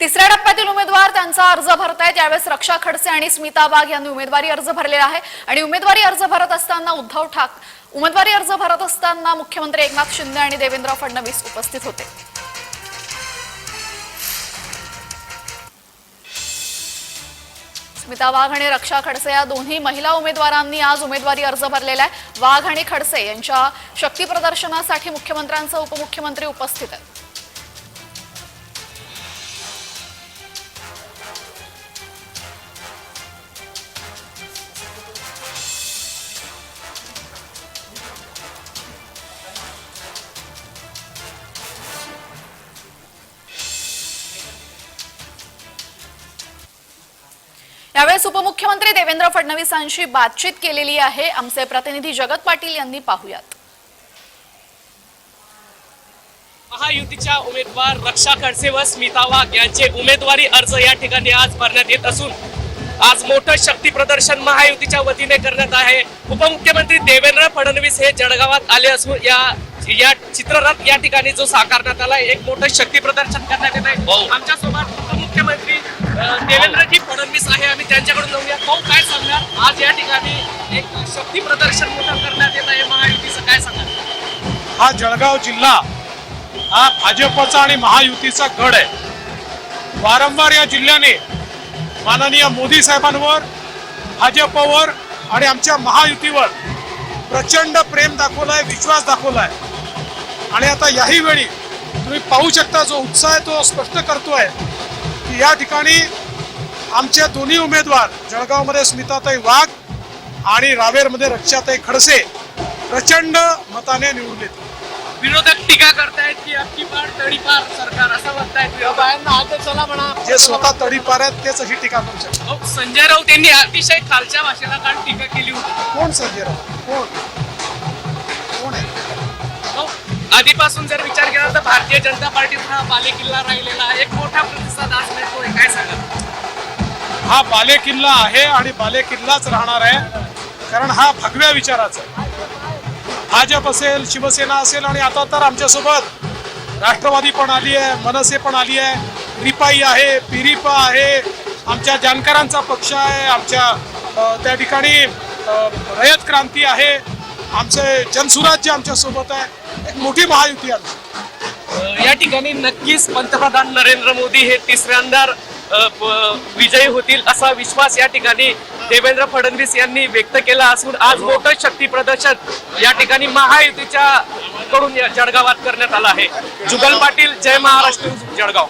तिसऱ्या टप्प्यातील उमेदवार त्यांचा अर्ज भरतायत. यावेळेस रक्षा खडसे आणि स्मिता वाघ यांनी उमेदवारी अर्ज भरलेला आहे. आणि उमेदवारी अर्ज भरत असताना उद्धव ठाक उमेदवारी अर्ज भरत असताना मुख्यमंत्री एकनाथ शिंदे आणि देवेंद्र फडणवीस उपस्थित होते. स्मिता वाघ आणि रक्षा खडसे या दोन्ही महिला उमेदवारांनी आज उमेदवारी अर्ज भरलेला आहे. वाघ आणि खडसे यांच्या शक्ती प्रदर्शनासाठी मुख्यमंत्र्यांसह उपमुख्यमंत्री उपस्थित आहेत. यावेळेस उपमुख्यमंत्री देवेंद्र फडणवीसांशी बातचीत केलेली आहे. आमचे प्रतिनिधी जगत पाटील यांनी पाहुयात. महायुतीच्या उमेदवार रक्षा खडसे व स्मिता वाघ यांचे उमेदवारी अर्ज या ठिकाणी आज भरण्यात येत असून आज मोठं शक्ती प्रदर्शन महायुतीच्या वतीने करण्यात आहे. उपमुख्यमंत्री देवेंद्र फडणवीस हे जळगावात आले असून या या चित्ररथ या ठिकाणी जो साकारण्यात आला एक मोठं शक्ती प्रदर्शन करण्यात येत आहे. आमच्यासोबत उपमुख्यमंत्री देवेंद्रजी फडणवीस आहे. आम्ही त्यांच्याकडून जाऊया. भाऊ काय सांगणार? आज या ठिकाणी एक शक्ती प्रदर्शन मोठं करण्यात येत आहे. महायुतीचं काय सांगणार? हा जळगाव जिल्हा हा भाजपचा आणि महायुतीचा गड आहे. वारंवार या जिल्ह्याने माननीय मोदी साहेबांवर भाजपवर आणि आमच्या महायुतीवर प्रचंड प्रेम दाखवलाय विश्वास दाखवलाय. आणि आता याही वेळी तुम्ही पाहू शकता जो उत्साह आहे तो स्पष्ट करतोय की या ठिकाणी आमचे दोन्ही उमेदवार जळगावमध्ये स्मिताताई वाघ आणि रावेरमध्ये रक्षाताई खडसे प्रचंड मताने निवडले विरोधक टीका करतायत की अबकी पार तडीपार सरकार असं जे स्वतः तडीपार आहेत तेच अशी टीका करू शकतात. अहो, संजय राऊत यांनी अतिशय खालच्या भाषेला काल टीका केली होती. कोण संजय राऊत? कोण? कोण आहे? आधीपासून जर विचार केला तर भारतीय जनता पार्टीचा हा बालेकिल्ला राहिलेला आहे. एक मोठा प्रतिसाद आज मिळतोय. काय सांगा हा बालेकिल्ला आहे आणि बालेकिल्लाच राहणार आहे. कारण हा भगव्या विचाराचा आहे. भाजप असेल शिवसेना असेल आणि आता तर आमच्यासोबत राष्ट्रवादी पण आली आहे मनसे पण आली आहे. रिपाई आहे पिरिपा आहे आमच्या जानकरांचा पक्ष आहे आमच्या त्या ठिकाणी रयत क्रांती आहे आमचे जनसुराज्य आमच्यासोबत आहे एक मोठी महायुती आहे आमची. या ठिकाणी नक्कीच पंतप्रधान नरेंद्र मोदी हे तिसऱ्यांदा विजयी होतील असा विश्वास या ठिकाणी देवेंद्र फडणवीस यांनी व्यक्त केला असून आज मोठं शक्ती प्रदर्शन या ठिकाणी महायुतीच्या कडून या जळगावात करण्यात आलं आहे जुगल पाटील जय महाराष्ट्र जळगाव